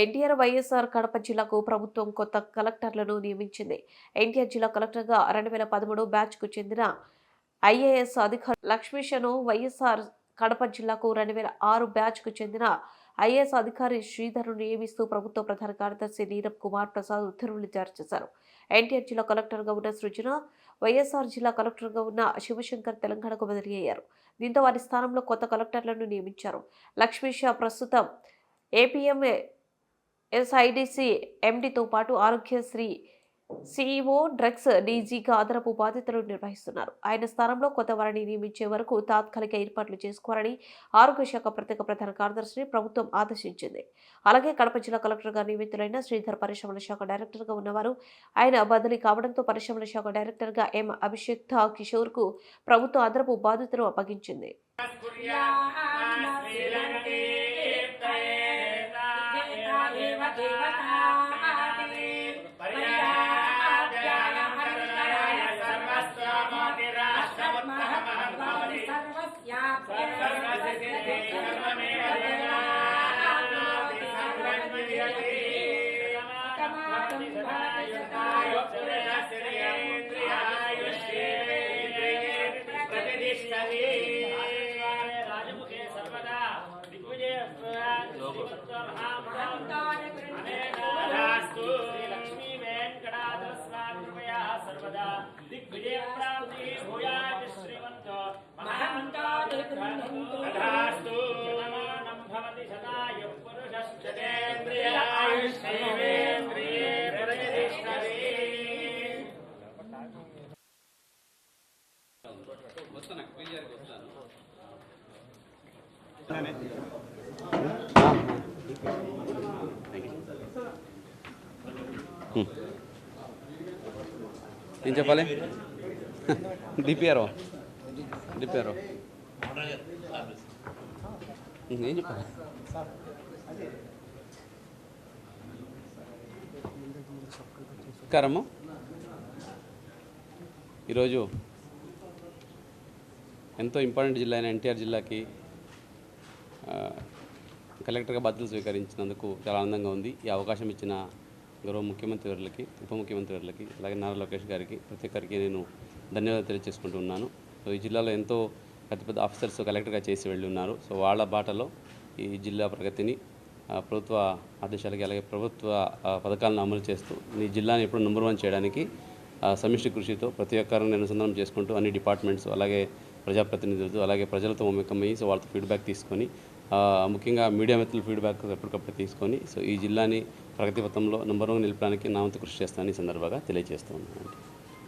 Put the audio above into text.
ఎన్టీఆర్ వైఎస్ఆర్ కడప జిల్లాకు ప్రభుత్వం కొత్త కలెక్టర్లను నియమించింది. ఎన్టీఆర్ జిల్లా కలెక్టర్గా రెండు వేల పదమూడు బ్యాచ్కు చెందిన ఐఏఎస్ అధికారి లక్ష్మీషను వైఎస్ఆర్ కడప జిల్లాకు రెండు వేల ఆరు బ్యాచ్కు చెందిన ఐఏఎస్ అధికారి శ్రీధర్ను నియమిస్తూ ప్రభుత్వ ప్రధాన కార్యదర్శి నీరబ్ కుమార్ ప్రసాద్ ఉత్తర్వులు జారీ చేశారు. ఎన్టీఆర్ జిల్లా కలెక్టర్గా ఉన్న సృజన వైఎస్ఆర్ జిల్లా కలెక్టర్గా ఉన్న శివశంకర్ తెలంగాణకు బదిలీ అయ్యారు దీంతో వారి స్థానంలో కొత్త కలెక్టర్లను నియమించారు. లక్ష్మీష ప్రస్తుతం ఏపీఎం ఎస్ఐడిసి ఎండితో పాటు ఆరోగ్యశ్రీ సిఇఓ డ్రగ్స్ డీజీగా అదనపు బాధ్యతలు నిర్వహిస్తున్నారు. ఆయన స్థానంలో కొత్త వారిని నియమించే వరకు తాత్కాలిక ఏర్పాట్లు చేసుకోవాలని ఆరోగ్య శాఖ ప్రత్యేక ప్రధాన కార్యదర్శిని ప్రభుత్వం ఆదేశించింది. అలాగే కడప జిల్లా కలెక్టర్గా నియమితులైన శ్రీధర్ పరిశ్రమల శాఖ డైరెక్టర్గా ఉన్నవారు ఆయన బదిలీ కావడంతో పరిశ్రమల శాఖ డైరెక్టర్గా ఎం అభిషేక్ థా కిషోర్కు ప్రభుత్వం అదనపు బాధ్యతలు అప్పగించింది. రాజముఖే ఏం చెప్పాలి? డిపిఆర్ఓ డిపిఆర్ఓ ఏం చెప్పాలి నమస్కారము. ఈరోజు ఎంతో ఇంపార్టెంట్ జిల్లా అయిన ఎన్టీఆర్ జిల్లాకి కలెక్టర్గా బాధ్యతలు స్వీకరించినందుకు చాలా ఆనందంగా ఉంది. ఈ అవకాశం ఇచ్చిన గౌరవ ముఖ్యమంత్రి వర్లకి ఉప ముఖ్యమంత్రి వర్లకి అలాగే నారా లోకేష్ గారికి ప్రతి ఒక్కరికి నేను ధన్యవాదాలు తెలియజేసుకుంటూ ఉన్నాను. సో ఈ జిల్లాలో ఎంతో పెద్ద పెద్ద ఆఫీసర్స్ కలెక్టర్గా చేసి వెళ్ళి ఉన్నారు సో వాళ్ళ బాటలో ఈ జిల్లా ప్రగతిని ప్రభుత్వ ఆదేశాలకి అలాగే ప్రభుత్వ పథకాలను అమలు చేస్తూ ఈ జిల్లాని ఎప్పుడు నెంబర్ వన్ చేయడానికి సమిష్టి కృషితో ప్రతి ఒక్కరిని అనుసంధానం చేసుకుంటూ అన్ని డిపార్ట్మెంట్స్ అలాగే ప్రజాప్రతినిధులతో అలాగే ప్రజలతో మమేకమయ్యి సో వాళ్ళతో ఫీడ్బ్యాక్ తీసుకొని ముఖ్యంగా మీడియా మిత్రుల ఫీడ్బ్యాక్ ఎప్పటికప్పుడు తీసుకొని సో ఈ జిల్లాని ప్రగతి పథంలో నెంబర్ వన్ నిలపడానికి నా వంతు కృషి చేస్తానని ఈ సందర్భంగా తెలియజేస్తున్నాను